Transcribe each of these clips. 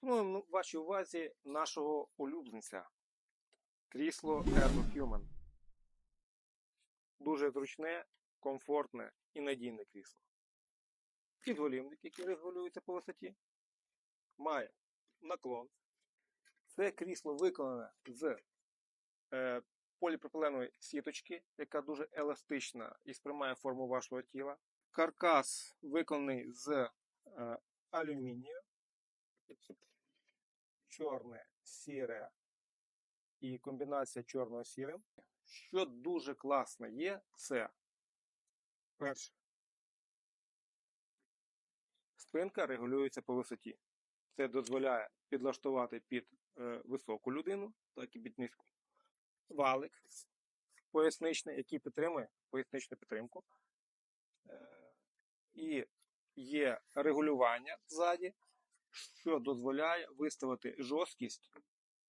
Пропонуємо вашій увазі нашого улюбленця. Крісло Ergo Дуже зручне, комфортне і надійне крісло. Підголівник, який регулюється по висоті, має наклон. Це крісло виконане з е, поліпропиленої сіточки, яка дуже еластична і сприймає форму вашого тіла. Каркас виконаний з е, алюмінію, чорне, сіре і комбінація чорного сірим. Що дуже класно є, це перше. Спинка регулюється по висоті. Це дозволяє підлаштувати під е, високу людину, так і під низьку. Валик поясничний, який підтримує поясничну підтримку. Е, і є регулювання ззаді, що дозволяє виставити жорсткість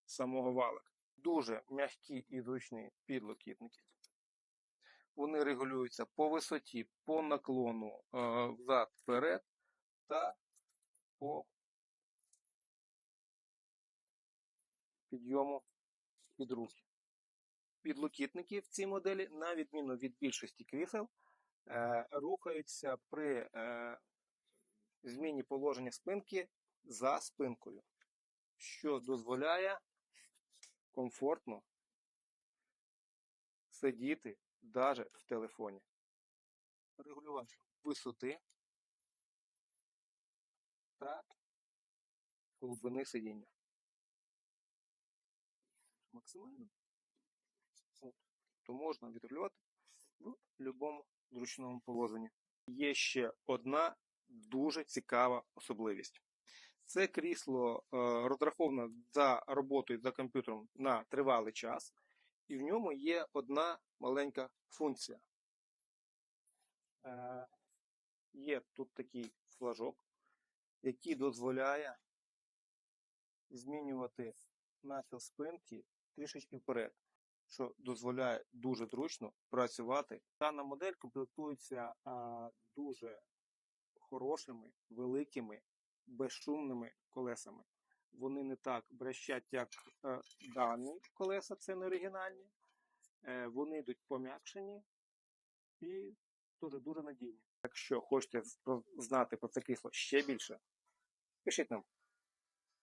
самого валика. Дуже м'які і зручні підлокітники. Вони регулюються по висоті, по наклону е, взад-вперед та по підйому під руки. Підлокітники в цій моделі, на відміну від більшості крісел, е, рухаються при е, зміні положення спинки за спинкою, що дозволяє комфортно сидіти навіть в телефоні. Регулювання висоти та глибини сидіння. Максимально. То можна відрегулювати в будь-якому зручному положенні. Є ще одна дуже цікава особливість. Це крісло е, розраховано за роботою за комп'ютером на тривалий час, і в ньому є одна маленька функція. Е, є тут такий флажок, який дозволяє змінювати нахил спинки трішечки вперед, що дозволяє дуже зручно працювати. Дана модель комплектується а, дуже хорошими, великими, безшумними колесами. Вони не так брещать, як е, дані колеса, це не оригінальні. Е, вони йдуть пом'якшені і дуже дуже надійні. Якщо хочете знати про це крісло ще більше, пишіть нам